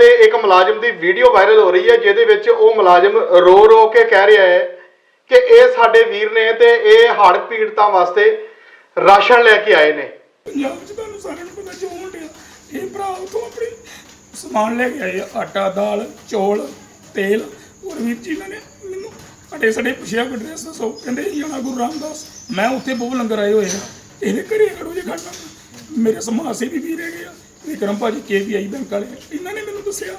ਦੇ ਇੱਕ ਮੁਲਾਜ਼ਮ ਦੀ ਵੀਡੀਓ ਵਾਇਰਲ ਹੋ ਰਹੀ ਹੈ ਜਿਹਦੇ ਵਿੱਚ ਉਹ ਮੁਲਾਜ਼ਮ ਰੋ ਰੋ ਕੇ ਕਹਿ ਰਿਹਾ ਹੈ ਕਿ ਇਹ ਸਾਡੇ ਵੀਰ ਨੇ ਤੇ ਇਹ ਹੜ੍ਹ ਪੀੜਤਾਂ ਵਾਸਤੇ ਰਾਸ਼ਨ ਲੈ ਕੇ ਆਏ ਨੇ। ਪੰਜਾਬ 'ਚ ਤੁਹਾਨੂੰ ਸਾਰਿਆਂ ਨੂੰ ਪਤਾ ਜੋ ਹੋਣ ਡਿਆ ਇਹ ਭਰਾ ਉਥੋਂ ਆਪਣੀ ਸਮਾਨ ਲੈ ਕੇ ਆਏ ਆ, ਆਟਾ ਦਾਲ ਚੌਲ ਤੇਲ। ਹੋਰ ਵੀਰ ਜੀ ਇਹਨਾਂ ਨੇ ਮੈਨੂੰ ਅਡੇ ਸੜੇ ਪੁੱਛਿਆ ਕੋਈ ਡਰੈਸ ਦੱਸੋ। ਕਹਿੰਦੇ ਇਹ ਜਾਣਾ ਗੁਰੂ ਰਾਮਦਾਸ। ਮੈਂ ਉੱਥੇ ਬਹੁਤ ਲੰਗਰ ਆਏ ਹੋਏ ਆ। ਇਹਦੇ ਘਰੇ ਕਰੋ ਜੇ ਖੜਨਾ। ਮੇਰੇ ਸਮਾਸੇ ਵੀ ਰਹਿ ਗਏ ਆ। ਵਿਕਰਮ ਭਾਜੀ ਕੇਵੀਆਈ ਬੈਂਕ ਵਾਲੇ ਇਹਨਾਂ ਨੇ ਮੈਨੂੰ ਦੱਸਿਆ।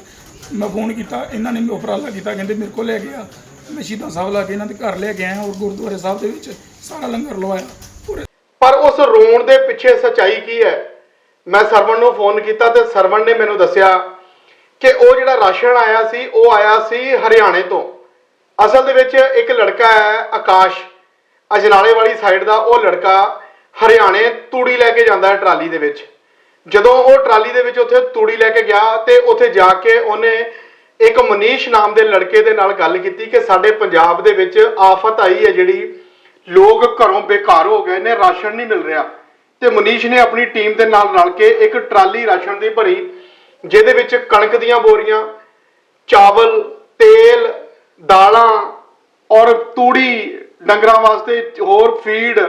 ਮੈਂ ਫੋਨ ਕੀਤਾ, ਇਹਨਾਂ ਨੇ ਮੈਨੂੰ ਉਪਰਾਲਾ ਕੀਤਾ, ਕਹਿੰਦੇ ਮੇਰੇ ਕੋਲ ਲੈ ਗਿਆ ਮੈਂ ਸ਼ਹੀਦਾਂ ਸਾਹਿਬ ਲਾ ਕੇ ਇਹਨਾਂ ਦੇ ਘਰ ਲੈ ਕੇ ਆਇਆ ਔਰ ਗੁਰਦੁਆਰੇ ਸਾਹਿਬ ਦੇ ਵਿੱਚ ਸਾਰਾ ਲੰਗਰ ਲਵਾਇਆ। ਔਰ ਪਰ ਉਸ ਰੋਣ ਦੇ ਪਿੱਛੇ ਸਚਾਈ ਕੀ ਹੈ? ਮੈਂ ਸਰਵਣ ਨੂੰ ਫੋਨ ਕੀਤਾ ਤੇ ਸਰਵਣ ਨੇ ਮੈਨੂੰ ਦੱਸਿਆ ਕਿ ਉਹ ਜਿਹੜਾ ਰਾਸ਼ਨ ਆਇਆ ਸੀ, ਉਹ ਆਇਆ ਸੀ ਹਰਿਆਣੇ ਤੋਂ। ਅਸਲ ਦੇ ਵਿੱਚ ਇੱਕ ਲੜਕਾ ਹੈ ਆਕਾਸ਼। ਅਜਨਾਲੇ ਵਾਲੀ ਸਾਈਡ ਦਾ ਉਹ ਲੜਕਾ ਹਰਿਆਣੇ ਤੂੜੀ ਲੈ ਕੇ ਜਾਂਦਾ ਹੈ ਟਰਾਲੀ ਦੇ ਵਿੱਚ। ਜਦੋਂ ਉਹ ਟਰਾਲੀ ਦੇ ਵਿੱਚ ਉੱਥੇ ਤੂੜੀ ਲੈ ਕੇ ਗਿਆ ਤੇ ਉੱਥੇ ਜਾ ਕੇ ਉਹਨੇ ਇੱਕ ਮਨੀਸ਼ ਨਾਮ ਦੇ ਲੜਕੇ ਦੇ ਨਾਲ ਗੱਲ ਕੀਤੀ ਕਿ ਸਾਡੇ ਪੰਜਾਬ ਦੇ ਵਿੱਚ ਆਫਤ ਆਈ ਹੈ ਜਿਹੜੀ ਲੋਕ ਘਰੋਂ ਬੇਕਾਰ ਹੋ ਗਏ ਨੇ, ਰਾਸ਼ਨ ਨਹੀਂ ਮਿਲ ਰਿਹਾ। ਤੇ ਮਨੀਸ਼ ਨੇ ਆਪਣੀ ਟੀਮ ਦੇ ਨਾਲ ਰਲ ਕੇ ਇੱਕ ਟਰਾਲੀ ਰਾਸ਼ਨ ਦੀ ਭਰੀ, ਜਿਹਦੇ ਵਿੱਚ ਕਣਕ ਦੀਆਂ ਬੋਰੀਆਂ, ਚਾਵਲ, ਤੇਲ, ਦਾਲਾਂ ਔਰ ਤੂੜੀ ਡੰਗਰਾਂ ਵਾਸਤੇ ਹੋਰ ਫੀਡ,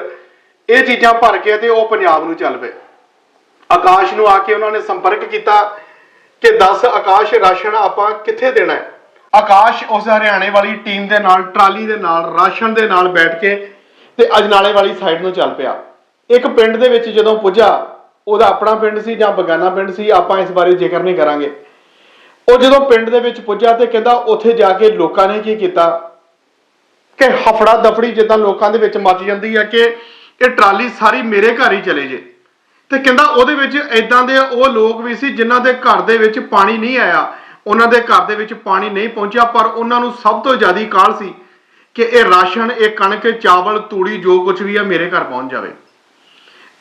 ਇਹ ਚੀਜ਼ਾਂ ਭਰ ਕੇ ਤੇ ਉਹ ਪੰਜਾਬ ਨੂੰ ਚੱਲ ਪਏ। ਆਕਾਸ਼ ਨੂੰ ਆ ਕੇ ਉਹਨਾਂ ਨੇ ਸੰਪਰਕ ਕੀਤਾ ਕਿ 10 ਆਕਾਸ਼ ਰਾਸ਼ਨ ਆਪਾਂ ਕਿੱਥੇ ਦੇਣਾ ਹੈ? ਆਕਾਸ਼ ਉਸ ਹਰਿਆਣੇ ਵਾਲੀ ਟੀਮ ਦੇ ਨਾਲ, ਟਰਾਲੀ ਦੇ ਨਾਲ, ਰਾਸ਼ਨ ਦੇ ਨਾਲ ਬੈਠ ਕੇ ਤੇ ਅਜਨਾਲੇ ਵਾਲੀ ਸਾਈਡ ਨੂੰ ਚੱਲ ਪਿਆ। ਇੱਕ ਪਿੰਡ ਦੇ ਵਿੱਚ ਜਦੋਂ ਪੁੱਜਾ, ਉਹਦਾ ਆਪਣਾ ਪਿੰਡ ਸੀ ਜਾਂ ਬਗਾਨਾ ਪਿੰਡ ਸੀ, ਆਪਾਂ ਇਸ ਬਾਰੇ ਜ਼ਿਕਰ ਨਹੀਂ ਕਰਾਂਗੇ। ਉਹ ਜਦੋਂ ਪਿੰਡ ਦੇ ਵਿੱਚ ਪੁੱਜਾ ਤੇ ਕਹਿੰਦਾ ਉੱਥੇ ਜਾ ਕੇ ਲੋਕਾਂ ਨੇ ਕੀ ਕੀਤਾ? ਕਿ ਹਫੜਾ ਦਫੜੀ ਜਿੱਦਾਂ ਲੋਕਾਂ ਦੇ ਵਿੱਚ ਮੱਚ ਜਾਂਦੀ ਹੈ ਕਿ ਇਹ ਟਰਾਲੀ ਸਾਰੀ ਮੇਰੇ ਘਰ ਹੀ ਚਲੇ ਜੇ। ਤੇ ਕਹਿੰਦਾ ਉਹਦੇ ਵਿੱਚ ਇਦਾਂ ਦੇ ਉਹ ਲੋਕ ਵੀ ਸੀ ਜਿਨ੍ਹਾਂ ਦੇ ਘਰ ਦੇ ਵਿੱਚ ਪਾਣੀ ਨਹੀਂ ਆਇਆ। ਉਹਨਾਂ ਦੇ ਘਰ ਦੇ ਵਿੱਚ ਪਾਣੀ ਨਹੀਂ ਪਹੁੰਚਿਆ, ਪਰ ਉਹਨਾਂ ਨੂੰ ਸਭ ਤੋਂ ਜ਼ਿਆਦਾ ਕਾਲ ਸੀ ਕਿ ਇਹ ਰਾਸ਼ਨ, ਇਹ ਕਣਕ ਚਾਵਲ, ਤੂੜੀ, ਜੋ ਕੁਝ ਵੀ ਆ ਮੇਰੇ ਘਰ ਪਹੁੰਚ ਜਾਵੇ।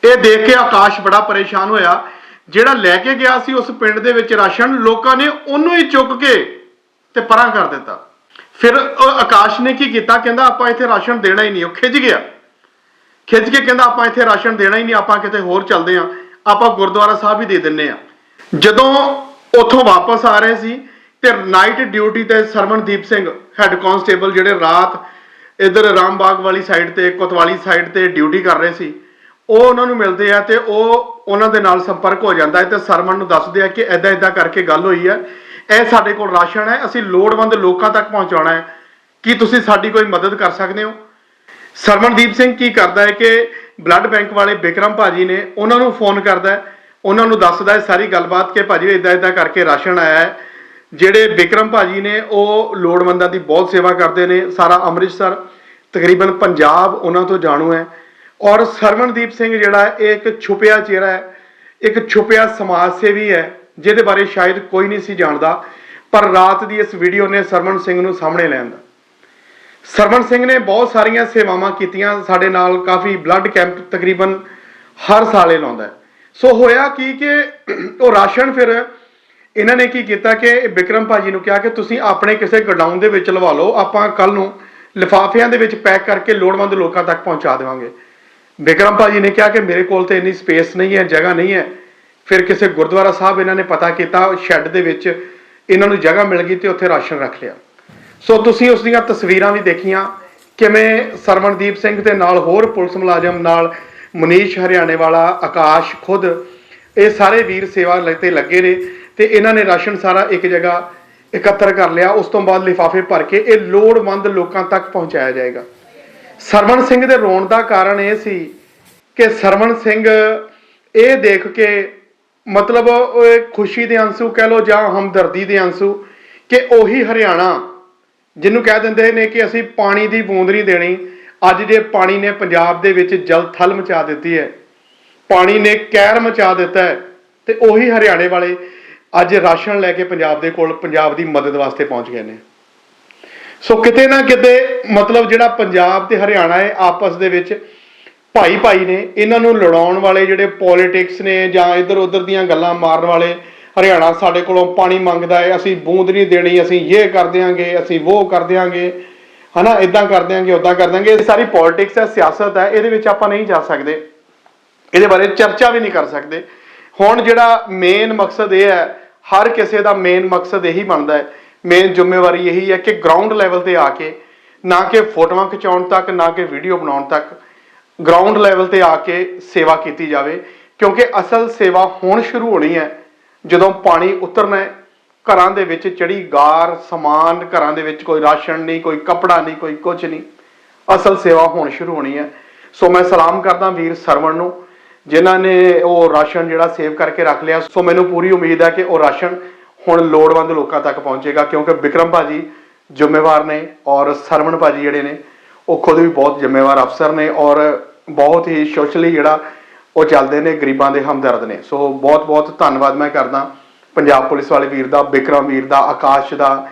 ਇਹ ਦੇਖ ਕੇ ਆਕਾਸ਼ ਬੜਾ ਪਰੇਸ਼ਾਨ ਹੋਇਆ। ਜਿਹੜਾ ਲੈ ਕੇ ਗਿਆ ਸੀ ਉਸ ਪਿੰਡ ਦੇ ਵਿੱਚ ਰਾਸ਼ਨ, ਲੋਕਾਂ ਨੇ ਉਹਨੂੰ ਹੀ ਚੁੱਕ ਕੇ ਤੇ ਪਰਾਂ ਕਰ ਦਿੱਤਾ। ਫਿਰ ਆਕਾਸ਼ ਨੇ ਕੀ ਕੀਤਾ? ਕਹਿੰਦਾ ਆਪਾਂ ਇੱਥੇ ਰਾਸ਼ਨ ਦੇਣਾ ਹੀ ਨਹੀਂ, ਉਹ ਖਿੱਚ ਗਿਆ। ਖਿੱਚ ਕੇ ਕਹਿੰਦਾ ਆਪਾਂ ਇੱਥੇ ਰਾਸ਼ਨ ਦੇਣਾ ਹੀ ਨਹੀਂ, ਆਪਾਂ ਕਿਤੇ ਹੋਰ ਚੱਲਦੇ ਆਂ ਆਪਾਂ ਗੁਰਦੁਆਰਾ ਸਾਹਿਬ ਹੀ ਦੇ ਦਿੰਨੇ ਆ ਜਦੋਂ ਉੱਥੋਂ ਵਾਪਸ ਆ ਰਹੇ ਸੀ ਤੇ ਨਾਈਟ ਡਿਊਟੀ ਤੇ ਸਰਵਨਦੀਪ ਸਿੰਘ ਹੈੱਡ ਕਾਂਸਟੇਬਲ ਜਿਹੜੇ ਰਾਤ ਇਧਰ ਰਾਮਬਾਗ ਵਾਲੀ ਸਾਈਡ ਤੇ, ਕੋਤਵਾਲੀ ਸਾਈਡ ਤੇ ਡਿਊਟੀ ਕਰ ਰਹੇ ਸੀ, ਉਹ ਉਹਨਾਂ ਨੂੰ ਮਿਲਦੇ ਆ ਤੇ ਉਹ ਉਹਨਾਂ ਦੇ ਨਾਲ ਸੰਪਰਕ ਹੋ ਜਾਂਦਾ ਹੈ ਤੇ ਸਰਵਨ ਨੂੰ ਦੱਸਦੇ ਆ ਕਿ ਐਦਾਂ ਐਦਾਂ ਕਰਕੇ ਗੱਲ ਹੋਈ ਹੈ। ਇਹ ਸਾਡੇ ਕੋਲ ਰਾਸ਼ਨ ਹੈ, ਅਸੀਂ ਲੋੜਵੰਦ ਲੋਕਾਂ ਤੱਕ ਪਹੁੰਚਾਉਣਾ ਹੈ। ਕੀ ਤੁਸੀਂ ਸਾਡੀ ਕੋਈ ਮਦਦ ਕਰ ਸਕਦੇ ਹੋ? ਸਰਵਨਦੀਪ ਸਿੰਘ ਕੀ ਕਰਦਾ ਹੈ ਕਿ ਬਲੱਡ ਬੈਂਕ ਵਾਲੇ ਬਿਕਰਮ ਭਾਜੀ ਨੇ ਉਹਨਾਂ ਨੂੰ ਫੋਨ ਕਰਦਾ ਹੈ, ਉਹਨਾਂ ਨੂੰ ਦੱਸਦਾ ਹੈ ਸਾਰੀ ਗੱਲਬਾਤ ਕਿ ਭਾਜੀ ਇਦਾਂ ਇਦਾਂ ਕਰਕੇ ਰਾਸ਼ਨ ਆਇਆ ਹੈ। ਜਿਹੜੇ ਬਿਕਰਮ ਭਾਜੀ ਨੇ, ਉਹ ਲੋੜਵੰਦਾਂ ਦੀ ਬਹੁਤ ਸੇਵਾ ਕਰਦੇ ਨੇ। ਸਾਰਾ ਅੰਮ੍ਰਿਤਸਰ, ਤਕਰੀਬਨ ਪੰਜਾਬ ਉਹਨਾਂ ਤੋਂ ਜਾਣੂ ਹੈ। ਔਰ ਸਰਵਨਦੀਪ ਸਿੰਘ ਜਿਹੜਾ ਇਹ ਇੱਕ ਛੁਪਿਆ ਚਿਹਰਾ ਹੈ। ਇੱਕ ਛੁਪਿਆ ਸਮਾਜ ਸੇਵੀ ਹੈ, ਜਿਹਦੇ ਬਾਰੇ ਸ਼ਾਇਦ ਕੋਈ ਨਹੀਂ ਸੀ ਜਾਣਦਾ। ਪਰ ਰਾਤ ਦੀ ਇਸ ਵੀਡੀਓ ਨੇ ਸਰਵਨ ਸਿੰਘ ਨੂੰ ਸਾਹਮਣੇ ਲਿਆਂਦਾ ਸਰਵਣ ਸਿੰਘ ਨੇ ਬਹੁਤ ਸਾਰੀਆਂ ਸੇਵਾਵਾਂ ਕੀਤੀਆਂ। ਸਾਡੇ ਨਾਲ ਕਾਫੀ ਬਲੱਡ ਕੈਂਪ ਤਕਰੀਬਨ ਹਰ ਸਾਲੇ ਲਾਉਂਦਾ ਸੋ ਹੋਇਆ ਕੀ ਕਿ ਉਹ ਰਾਸ਼ਨ ਫਿਰ ਇਹਨਾਂ ਨੇ ਕੀ ਕੀਤਾ ਕਿ ਵਿਕਰਮ ਭਾਜੀ ਨੂੰ ਕਿਹਾ ਕਿ ਤੁਸੀਂ ਆਪਣੇ ਕਿਸੇ ਗੋਡਾਊਨ ਦੇ ਵਿੱਚ ਲਵਾ ਲਓ। ਆਪਾਂ ਕੱਲ ਨੂੰ ਲਿਫਾਫਿਆਂ ਦੇ ਵਿੱਚ ਪੈਕ ਕਰਕੇ ਲੋੜਵੰਦ ਲੋਕਾਂ ਤੱਕ ਪਹੁੰਚਾ ਦੇਵਾਂਗੇ। ਵਿਕਰਮ ਭਾਜੀ ਨੇ ਕਿਹਾ ਕਿ ਮੇਰੇ ਕੋਲ ਤੇ ਇੰਨੀ ਸਪੇਸ ਨਹੀਂ ਹੈ, ਜਗ੍ਹਾ ਨਹੀਂ ਹੈ। ਫਿਰ ਕਿਸੇ ਗੁਰਦੁਆਰਾ ਸਾਹਿਬ ਇਹਨਾਂ ਨੇ ਪਤਾ ਕੀਤਾ, ਸ਼ੈੱਡ ਦੇ ਵਿੱਚ ਇਹਨਾਂ ਨੂੰ ਜਗ੍ਹਾ ਮਿਲ ਗਈ ਤੇ ਉੱਥੇ ਰਾਸ਼ਨ ਰੱਖ ਲਿਆ। ਸੋ ਤੁਸੀਂ ਉਸ ਦੀਆਂ ਤਸਵੀਰਾਂ ਵੀ ਦੇਖੀਆਂ। ਕਿਵੇਂ ਸਰਵਣਦੀਪ ਸਿੰਘ ਦੇ ਨਾਲ ਹੋਰ ਪੁਲਿਸ ਮੁਲਾਜ਼ਮ ਨਾਲ ਮਨੀਸ਼ ਹਰਿਆਣੇ ਵਾਲਾ ਆਕਾਸ਼ ਖੁਦ, ਇਹ ਸਾਰੇ ਵੀਰ ਸੇਵਾ ਤੇ ਲੱਗੇ ਨੇ ਤੇ ਇਹਨਾਂ ਨੇ ਰਾਸ਼ਨ ਸਾਰਾ ਇੱਕ ਜਗ੍ਹਾ ਇਕੱਤਰ ਕਰ ਲਿਆ। ਉਸ ਤੋਂ ਬਾਅਦ ਲਿਫਾਫੇ ਭਰ ਕੇ ਇਹ ਲੋੜਵੰਦ ਲੋਕਾਂ ਤੱਕ ਪਹੁੰਚਾਇਆ ਜਾਏਗਾ। ਸਰਵਣ ਸਿੰਘ ਦੇ ਰੋਣ ਦਾ ਕਾਰਨ ਇਹ ਸੀ ਕਿ ਸਰਵਣ ਸਿੰਘ ਇਹ ਦੇਖ ਕੇ ਮਤਲਬ ਇਹ ਖੁਸ਼ੀ ਦੇ ਅੰਸੂ ਕਹਿ ਲੋ ਜਾਂ ਹਮਦਰਦੀ ਦੇ ਅੰਸੂ ਕਿ ਉਹੀ ਹਰਿਆਣਾ ਜਿਹਨੂੰ ਕਹਿ ਦਿੰਦੇ ਨੇ ਕਿ ਅਸੀਂ ਪਾਣੀ ਦੀ ਬੂੰਦ ਨਹੀਂ ਦੇਣੀ। ਅੱਜ ਜੇ ਪਾਣੀ ਨੇ ਪੰਜਾਬ ਦੇ ਵਿੱਚ ਜਲ ਥਲ ਮਚਾ ਦਿੱਤੀ ਹੈ, ਪਾਣੀ ਨੇ ਕਹਿਰ ਮਚਾ ਦਿੱਤਾ ਹੈ, ਤੇ ਉਹੀ ਹਰਿਆਣੇ ਵਾਲੇ ਅੱਜ ਰਾਸ਼ਨ ਲੈ ਕੇ ਪੰਜਾਬ ਦੇ ਕੋਲ ਪੰਜਾਬ ਦੀ ਮਦਦ ਵਾਸਤੇ ਪਹੁੰਚ ਗਏ ਨੇ। ਸੋ ਕਿਤੇ ਨਾ ਕਿਤੇ ਮਤਲਬ ਜਿਹੜਾ ਪੰਜਾਬ ਤੇ ਹਰਿਆਣਾ ਹੈ, ਆਪਸ ਦੇ ਵਿੱਚ ਭਾਈ ਭਾਈ ਨੇ, ਇਹਨਾਂ ਨੂੰ ਲੜਾਉਣ ਵਾਲੇ ਜਿਹੜੇ ਪੋਲਿਟਿਕਸ ਨੇ ਜਾਂ ਇੱਧਰ ਉੱਧਰ ਦੀਆਂ ਗੱਲਾਂ ਮਾਰਨ ਵਾਲੇ ਹਰਿਆਣਾ ਸਾਡੇ ਕੋਲੋਂ ਪਾਣੀ ਮੰਗਦਾ ਹੈ, ਅਸੀਂ ਬੂੰਦ ਨਹੀਂ ਦੇਣੀ, ਅਸੀਂ ਇਹ ਕਰ ਦਿਆਂਗੇ, ਅਸੀਂ ਉਹ ਕਰ ਦਿਆਂਗੇ। ਹਨਾ ਇਦਾਂ ਕਰ ਦਿਆਂਗੇ ਉਦਾਂ ਕਰ ਦਿਆਂਗੇ। ਇਹ ਸਾਰੀ ਪੋਲਿਟਿਕਸ ਹੈ, ਸਿਆਸਤ ਹੈ, ਇਹਦੇ ਵਿੱਚ ਆਪਾਂ ਨਹੀਂ ਜਾ ਸਕਦੇ। ਇਹਦੇ ਬਾਰੇ ਚਰਚਾ ਵੀ ਨਹੀਂ ਕਰ ਸਕਦੇ। ਹੁਣ ਜਿਹੜਾ ਮੇਨ ਮਕਸਦ ਇਹ ਹੈ, ਹਰ ਕਿਸੇ ਦਾ ਮੇਨ ਮਕਸਦ ਇਹੀ ਬਣਦਾ ਹੈ। ਮੇਨ ਜ਼ਿੰਮੇਵਾਰੀ ਇਹੀ ਹੈ ਕਿ ਗਰਾਊਂਡ ਲੈਵਲ ਤੇ ਆ ਕੇ, ਨਾ ਕਿ ਫੋਟੋਆਂ ਖਿਚਾਉਣ ਤੱਕ, ਨਾ ਕਿ ਵੀਡੀਓ ਬਣਾਉਣ ਤੱਕ ਗਰਾਊਂਡ ਲੈਵਲ ਤੇ ਆ ਕੇ ਸੇਵਾ ਕੀਤੀ ਜਾਵੇ। ਕਿਉਂਕਿ ਅਸਲ ਸੇਵਾ ਹੁਣ ਸ਼ੁਰੂ ਹੋਣੀ ਹੈ। ਜਦੋਂ ਪਾਣੀ ਉਤਰਨਾ ਹੈ, ਘਰਾਂ ਦੇ ਵਿੱਚ ਚੜੀ ਗਾਰ, ਸਮਾਨ, ਘਰਾਂ ਦੇ ਵਿੱਚ ਕੋਈ ਰਾਸ਼ਨ ਨਹੀਂ, ਕੋਈ ਕੱਪੜਾ ਨਹੀਂ, ਕੋਈ ਕੁਝ ਨਹੀਂ। ਅਸਲ ਸੇਵਾ ਹੁਣ ਸ਼ੁਰੂ ਹੋਣੀ ਹੈ। ਸੋ ਮੈਂ ਸਲਾਮ ਕਰਦਾ ਵੀਰ ਸਰਵਣ ਨੂੰ, ਜਿਨ੍ਹਾਂ ਨੇ ਉਹ ਰਾਸ਼ਨ ਜਿਹੜਾ ਸੇਵ ਕਰਕੇ ਰੱਖ ਲਿਆ। ਸੋ ਮੈਨੂੰ ਪੂਰੀ ਉਮੀਦ ਹੈ ਕਿ ਉਹ ਰਾਸ਼ਨ ਹੁਣ ਲੋੜਵੰਦ ਲੋਕਾਂ ਤੱਕ ਪਹੁੰਚੇਗਾ, ਕਿਉਂਕਿ ਵਿਕਰਮ ਭਾਜੀ ਜ਼ਿੰਮੇਵਾਰ ਨੇ ਔਰ ਸਰਵਣ ਭਾਜੀ ਜਿਹੜੇ ਨੇ, ਉਹ ਖੁਦ ਵੀ ਬਹੁਤ ਜ਼ਿੰਮੇਵਾਰ ਅਫਸਰ ਨੇ ਔਰ ਬਹੁਤ ਹੀ ਸੋਸ਼ਲੀ ਜਿਹੜਾ ਉਹ ਚੱਲਦੇ ਨੇ, ਗਰੀਬਾਂ ਦੇ ਹਮਦਰਦ ਨੇ। ਸੋ ਬਹੁਤ ਬਹੁਤ ਧੰਨਵਾਦ ਮੈਂ ਕਰਦਾ ਪੰਜਾਬ ਪੁਲਿਸ ਵਾਲੇ ਵੀਰ ਦਾ, ਬਿਕਰਮ ਵੀਰ ਦਾ, ਆਕਾਸ਼ ਦਾ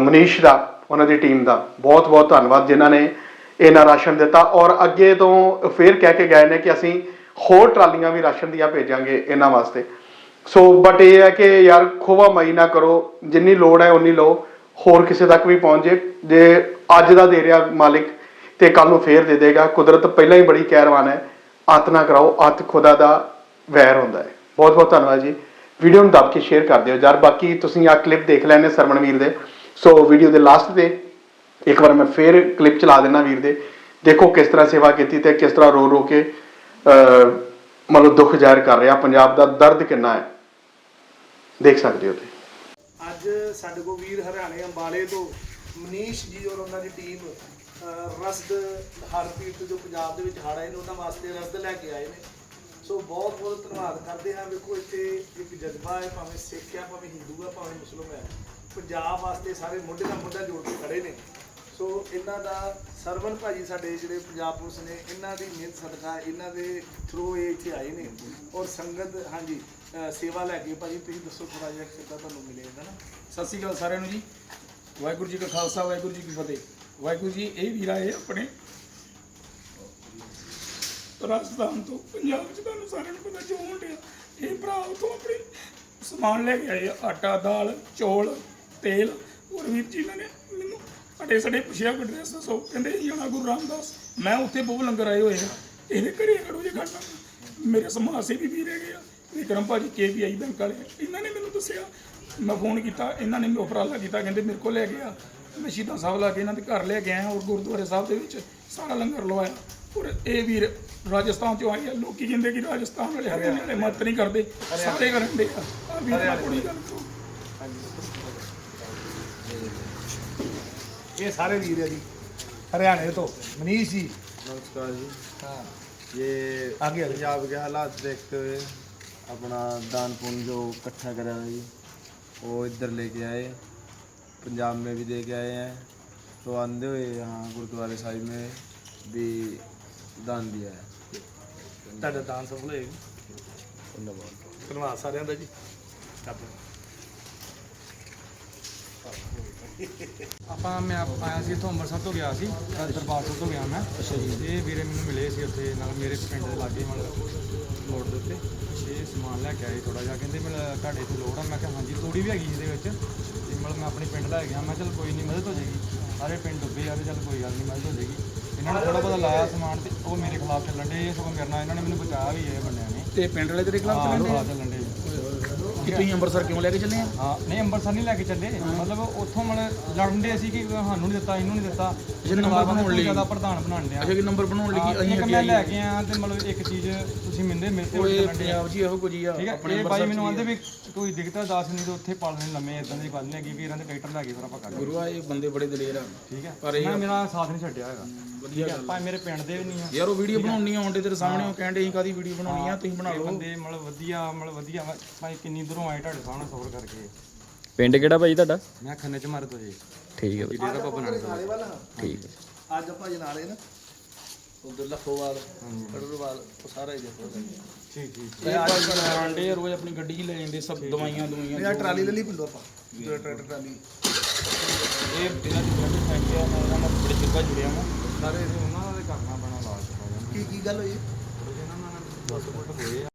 ਮਨੀਸ਼ ਦਾ, ਉਹਨਾਂ ਦੀ ਟੀਮ ਦਾ। ਬਹੁਤ ਬਹੁਤ ਧੰਨਵਾਦ ਜਿਨ੍ਹਾਂ ਨੇ ਇਹਨਾਂ ਰਾਸ਼ਨ ਦਿੱਤਾ। ਔਰ ਅੱਗੇ ਤੋਂ ਫੇਰ ਕਹਿ ਕੇ ਗਏ ਨੇ ਕਿ ਅਸੀਂ ਹੋਰ ਟਰਾਲੀਆਂ ਵੀ ਰਾਸ਼ਨ ਦੀਆਂ ਭੇਜਾਂਗੇ ਇਹਨਾਂ ਵਾਸਤੇ। ਸੋ ਬਟ ਇਹ ਹੈ ਕਿ ਯਾਰ ਖੋਵਾ ਮਈ ਨਾ ਕਰੋ। ਜਿੰਨੀ ਲੋੜ ਹੈ ਉਨੀ ਲਓ। ਹੋਰ ਕਿਸੇ ਤੱਕ ਵੀ ਪਹੁੰਚ। ਜੇ ਜੇ ਅੱਜ ਦਾ ਦੇ ਰਿਹਾ ਮਾਲਿਕ ਤੇ ਕੱਲ ਨੂੰ ਫੇਰ ਦੇ ਦੇਗਾ। ਕੁਦਰਤ ਪਹਿਲਾਂ ਹੀ ਬੜੀ ਕਹਿਰਵਾਨ ਹੈ। ਅੱਤ ਨਾ ਕਰਾਓ ਅੱਤ ਖੁਦਾ ਦਾ ਵੈਰ ਹੁੰਦਾ ਹੈ। ਬਹੁਤ ਬਹੁਤ ਧੰਨਵਾਦ ਜੀ। ਵੀਡੀਓ ਨੂੰ ਦੱਬ ਕੇ ਸ਼ੇਅਰ ਕਰ ਦਿਓ ਯਾਰ, ਬਾਕੀ ਤੁਸੀਂ ਆ ਕਲਿੱਪ ਦੇਖ ਲੈਣੇ ਸਰਵਣ ਦੇ। ਸੋ ਵੀਡੀਓ ਦੇ ਲਾਸਟ ਤੇ ਇੱਕ ਵਾਰ ਮੈਂ ਫੇਰ ਕਲਿੱਪ ਚਲਾ ਦੇਣਾ ਵੀਰ ਦੇ। ਦੇਖੋ ਕਿਸ ਤਰ੍ਹਾਂ ਸੇਵਾ ਕੀਤੀ ਤੇ ਕਿਸ ਤਰ੍ਹਾਂ ਰੋ ਰੋ ਕੇ ਮਤਲਬ ਦੁੱਖ ਜ਼ਾਹਿਰ ਕਰ ਰਿਹਾ। ਪੰਜਾਬ ਦਾ ਦਰਦ ਕਿੰਨਾ ਹੈ? ਦੇਖ ਸਕਦੇ ਹੋ ਤੁਸੀਂ। ਅੱਜ ਸਾਡੇ ਕੋ ਵੀਰ ਹਰਿਆਣੇ ਅੰਬਾਲੇ ਤੋਂ ਮਨੀਸ਼ ਜੀ ਔਰ ਉਹਨਾਂ ਦੀ ਟੀਮ ਰਸਦ ਰਸਦ ਹਰਪੀਤ ਜੋ ਪੰਜਾਬ ਦੇ ਵਿੱਚ ਹੜ੍ਹ ਆਏ ਨੇ, ਉਹਨਾਂ ਵਾਸਤੇ ਰਸਦ ਲੈ ਕੇ ਆਏ ਨੇ। ਸੋ ਬਹੁਤ ਬਹੁਤ ਧੰਨਵਾਦ ਕਰਦੇ ਹਾਂ। ਵੇਖੋ, ਇੱਥੇ ਇੱਕ ਜਜ਼ਬਾ ਹੈ, ਭਾਵੇਂ ਸਿੱਖ ਆ ਭਾਵੇਂ ਹਿੰਦੂ ਆ ਭਾਵੇਂ ਮੁਸਲਮਾਨ ਹੈ। ਪੰਜਾਬ ਵਾਸਤੇ ਸਾਰੇ ਮੁੰਡੇ ਨਾਲ ਮੁੰਡਾ ਜੋੜ ਕੇ ਖੜੇ ਨੇ। ਸੋ ਇਹਨਾਂ ਦਾ ਸਰਵਨ ਭਾਜੀ ਸਾਡੇ ਜਿਹੜੇ ਪੰਜਾਬ ਪੁਲਿਸ ਨੇ, ਇਹਨਾਂ ਦੀ ਮਿਹਨਤ ਸਦਕਾ, ਇਹਨਾਂ ਦੇ ਥਰੂ ਇਹ ਇੱਥੇ ਆਏ ਨੇ। ਔਰ ਸੰਗਤ, ਹਾਂਜੀ ਸੇਵਾ ਲੈ ਕੇ, ਭਾਜੀ, ਤੁਸੀਂ ਦੱਸੋ ਥੋੜਾ ਜਿਹਾ ਕਿੱਦਾਂ ਤੁਹਾਨੂੰ ਮਿਲੇਗਾ ਨਾ? ਸਤਿ ਸ਼੍ਰੀ ਅਕਾਲ ਸਾਰਿਆਂ ਨੂੰ ਜੀ। ਵਾਹਿਗੁਰੂ ਜੀ ਕਾ ਖਾਲਸਾ, ਵਾਹਿਗੁਰੂ ਜੀ ਕੀ ਫਤਿਹ। ਵਾਹਿਗੁਰੂ ਜੀ ਇਹ ਵੀਰ ਆਏ ਆਪਣੇ ਰਾਜਸਥਾਨ ਤੋਂ ਪੰਜਾਬ ਚ ਤੁਹਾਨੂੰ ਸਾਰਿਆਂ ਨੂੰ ਪਤਾ ਜੋ ਹੋਣ ਡਿਆ ਇਹ ਭਰਾ ਉਥੋਂ ਆਪਣੇ ਸਮਾਨ ਲੈ ਕੇ ਆਏ ਆ, ਆਟਾ ਦਾਲ ਚੌਲ ਤੇਲ। ਔਰ ਵੀਰ ਜੀ ਇਹਨਾਂ ਨੇ ਮੈਨੂੰ ਅੜੇ ਸੜੇ ਪੁੱਛਿਆ ਕੋਈ ਡਰੈਸ ਦੱਸੋ। ਕਹਿੰਦੇ ਇਹ ਜਾਣਾ ਗੁਰੂ ਰਾਮਦਾਸ। ਮੈਂ ਉੱਥੇ ਬਹੁਤ ਲੰਗਰ ਆਏ ਹੋਏ ਆ। ਇਹਦੇ ਘਰੇ ਖੜੋ ਜੇ ਖੜਨਾ। ਮੇਰੇ ਸਮਾਜ ਸੇਵੀ ਵੀ ਰਹਿ ਗਏ ਆ। ਵਿਕਰਮ ਭਾਜੀ ਕੇਵੀਆਈ ਬੈਂਕ ਵਾਲੇ ਇਹਨਾਂ ਨੇ ਮੈਨੂੰ ਦੱਸਿਆ ਮੈਂ ਫੋਨ ਕੀਤਾ ਇਹਨਾਂ ਨੇ ਮੈਨੂੰ ਉਪਰਾਲਾ ਕੀਤਾ ਕਹਿੰਦੇ ਮੇਰੇ ਕੋਲ ਲੈ ਗਿਆ ਮੈਂ ਸ਼ਹੀਦਾਂ ਸਾਹਿਬ ਲਾ ਕੇ ਇਹਨਾਂ ਦੇ ਘਰ ਲੈ ਕੇ ਆਇਆ ਔਰ ਗੁਰਦੁਆਰੇ ਸਾਹਿਬ ਦੇ ਵਿੱਚ ਸਾਰਾ ਲੰਗਰ ਲਵਾਇਆ ਔਰ ਇਹ ਵੀਰ ਰਾਜਸਥਾਨ ਚੋਂ ਆਏ ਆ ਲੋਕੀ ਕਹਿੰਦੇ ਕਿ ਰਾਜਸਥਾਨ ਵਾਲੇ ਹਰਿਆਣੇ ਵਾਲੇ ਮਤ ਨਹੀਂ ਕਰਦੇ ਸਾਰੇ ਕਰਨ ਦੇ ਆ ਆਹ ਵੀਰ ਨਾਲ ਕੋਈ ਗੱਲ ਕਰੋ ਇਹ ਸਾਰੇ ਵੀਰ ਹੈ ਜੀ ਹਰਿਆਣੇ ਤੋਂ ਮਨੀਸ਼ ਜੀ नमस्कार जी हाँ ये आगे आगे। पंजाब के हालात देखते हुए अपना दान पुण्य जो इकट्ठा करा है जी वो इधर लेके आए पंजाब में भी दे के आए हैं तो आंदे हुए यहाँ गुरुद्वारे साहिब में भी दान दिया है ਤੁਹਾਡਾ ਦਾਨ ਸਫਲ ਹੋਏਗਾ ਧੰਨਵਾਦ ਸਾਰਿਆਂ ਦਾ ਜੀ ਕਰਦੇ ਆਪਾਂ ਮੈਂ ਆਪ- ਆਇਆ ਸੀ ਇੱਥੋਂ ਅੰਮ੍ਰਿਤਸਰ ਤੋਂ ਗਿਆ ਸੀ ਅ, ਦਰਬਾਰ ਸਾਹਿਬ ਤੋਂ ਗਿਆ ਮੈਂ ਅੱਛਾ ਜੀ ਇਹ ਵੀਰੇ ਮੈਨੂੰ ਮਿਲੇ ਸੀ ਉੱਥੇ ਨਾਲ ਮੇਰੇ ਪਿੰਡ ਦੇ ਲਾਗੇ ਮਤਲਬ ਮੋੜ ਦੇ ਉੱਤੇ ਇਹ ਸਮਾਨ ਲੈ ਕੇ ਆਏ ਥੋੜਾ ਜਿਹਾ ਕਹਿੰਦੇ ਮਤਲਬ ਤੁਹਾਡੇ ਤੋਂ ਲੋੜ ਆ ਮੈਂ ਕਿਹਾ ਹਾਂਜੀ ਥੋੜੀ ਵੀ ਹੈਗੀ ਇਹਦੇ ਵਿੱਚ ਮਤਲਬ ਮੈਂ ਆਪਣੇ ਪਿੰਡ ਲੈ ਗਿਆ ਮੈਂ ਚੱਲ ਕੋਈ ਨਹੀਂ ਮਦਦ ਹੋ ਜਾਏਗੀ। ਸਾਰੇ ਪਿੰਡ ਡੁੱਬੇ ਆ ਤੇ ਚੱਲ ਕੋਈ ਗੱਲ ਨਹੀਂ ਮਦਦ ਹੋ ਜਾਏਗੀ। ਇਹਨਾਂ ਨੇ ਥੋੜਾ ਬਹੁਤਾ ਲਾਇਆ ਸਮਾਨ ਤੇ ਉਹ ਮੇਰੇ ਖਿਲਾਫ ਚੱਲਣ ਦੇ ਸਗੋਂ ਮੇਰੇ ਨਾਲ ਇਹਨਾਂ ਨੇ ਮੈਨੂੰ ਬਚਾਇਆ ਵੀ ਇਹ ਬੰਦਿਆਂ ਨੇ। ਤੇ ਪਿੰਡ ਵਾਲੇ ਤੇਰੇ ਖਿਲਾਫ ਚੱਲਣ ਦੇ ਕਿ ਤੁਸੀਂ ਅੰਮ੍ਰਿਤਸਰ ਕਿਉਂ ਲੈ ਕੇ ਚੱਲੇ ਆ? ਹਾਂ ਨਹੀਂ ਅੰਮ੍ਰਿਤਸਰ ਨਹੀਂ ਲੈ ਕੇ ਚੱਲੇ। ਮਤਲਬ ਉੱਥੋਂ ਮਤਲਬ ਲੜਨ ਦੇ ਸੀ ਕਿ ਸਾਨੂੰ ਨਹੀਂ ਦਿੱਤਾ ਇਹਨੂੰ ਨਹੀਂ ਦਿੱਤਾ। ਨੰਬਰ ਬਣਾਉਣ ਲਈ। ਜ਼ਿਆਦਾ ਪ੍ਰਧਾਨ ਬਣਾਉਣ ਡਿਆ। ਅੱਛਾ ਕਿ ਨੰਬਰ ਬਣਾਉਣ ਲਈ ਅਸੀਂ ਅੱਗੇ ਮੈਂ। ਲੈ ਕੇ ਆਇਆ ਤੇ ਮਤਲਬ ਇੱਕ ਚੀਜ਼ ਤੁਸੀਂ ਮਿੰਦੇ ਮੇਰੇ ਤੇ ਓਏ ਆ। ਪੰਜਾਬ ਜੀ ਇਹੋ ਕੁਝ ਹੀ ਆ ਠੀਕ ਹੈ ਆਪਣੇ ਇਹ ਬਾਈ ਮੈਨੂੰ ਆਂਦੇ ਵੀ ਕੋਈ ਦਿਖਦਾ ਦੱਸ ਨਹੀਂ ਤੇ ਉੱਥੇ ਪਾਲਣੇ ਲੰਮੇ ਇਦਾਂ ਦੀ ਗੱਲ ਨਹੀਂ ਹੈਗੀ ਵੀ ਇਹਨਾਂ ਦੇ ਟਰੈਕਟਰ ਲੈ ਕੇ ਫਿਰ ਆਪਾਂ ਕਰ ਆ। ਗੁਰੂ ਆ ਇਹ ਬੰਦੇ ਬੜੇ ਦਲੇਰ ਆ। ਠੀਕ ਹੈ ਪਰ ਇਹ- ਮੇਰਾ ਸਾਥ ਨਹੀਂ ਛੱਡਿਆ ਹੈਗਾ। ਵਧੀਆ ਗੱਲ ਭਾਵੇਂ ਮੇਰੇ ਪਿੰਡ ਦੇ ਵੀ ਨਹੀਂ ਆ। ਯਾਰ ਉਹ ਵੀਡੀਓ ਬਣਾਉਣੀ ਆ ਆਉਂਦੇ ਤੇਰੇ ਸਾਹਮਣੇ ਉਹ ਕਹਿੰਦੇ ਅਸੀਂ ਕਾਦੀ ਵੀਡੀਓ ਬਣਾਉਣੀ ਆ ਤੁਸੀਂ ਬਣਾ ਲਓ ਬੰਦੇ ਮਤਲਬ ਵਧੀਆ ਮਤਲਬ ਵਧੀਆ। ਭਾਈ ਕਿੰਨੀ ਦੂਰੋਂ ਆਏ ਤੁਹਾਡੇ ਸਾਹਮਣੇ ਸਫਰ ਕਰਕੇ। ਪਿੰਡ ਕਿਹੜਾ ਭਾਈ ਤੁਹਾਡਾ? ਮੈਂ ਖੰਨੇ ਚ ਮਾਰੇ ਤੋਂ ਜੀ। ਠੀਕ ਹੈ ਭਾਈ ਨਾਨਕ ਦਾ ਨਾਲੇ ਵਾਲਾ ਠੀਕ ਹੈ। ਅੱਜ ਆਪਾਂ ਜਨਾਲੇ ਨਾ ਉਧਰ ਲਖੋਵਾਲ ਕੜੂਰਵਾਲ ਉਹ ਸਾਰਾ ਹੀ ਦੇਖੋ। ਠੀਕ ਠੀਕ। ਤੇ ਅੱਜ ਆਂਡੇ ਰੋਜ਼ ਆਪਣੀ ਗੱਡੀ 'ਚ ਲੈ ਜਾਂਦੇ ਸਭ ਦਵਾਈਆਂ ਦਵਾਈਆਂ। ਇਹ ਟਰਾਲੀ ਲੈ ਲਈ ਪਿੰਡੋਂ ਆਪਾਂ ਜਿਹੜਾ ਟਰੈਕਟਰ ਟਰਾਲੀ। ਇਹ ਇਹਨਾਂ ਦੀ ਬਲੱਡ ਫੈਕਟਰੀ ਆ ਮੈਂ ਉਹਨਾਂ ਨਾਲ ਬੜੇ ਜੁੜਿਆ ਹਾਂ ਸਾਰੇ ਉਹਨਾਂ ਦਾ ਕਰਨਾ ਪੈਣਾ ਇਲਾਜ ਥੋੜ੍ਹਾ ਜਿਹਾ। ਕੀ ਕੀ ਗੱਲ ਹੋਈ? ਥੋੜ੍ਹੇ ਜਿਹੇ ਨਾ ਮੈਂ 10 ਫੁੱਟ ਹੋਏ ਆ।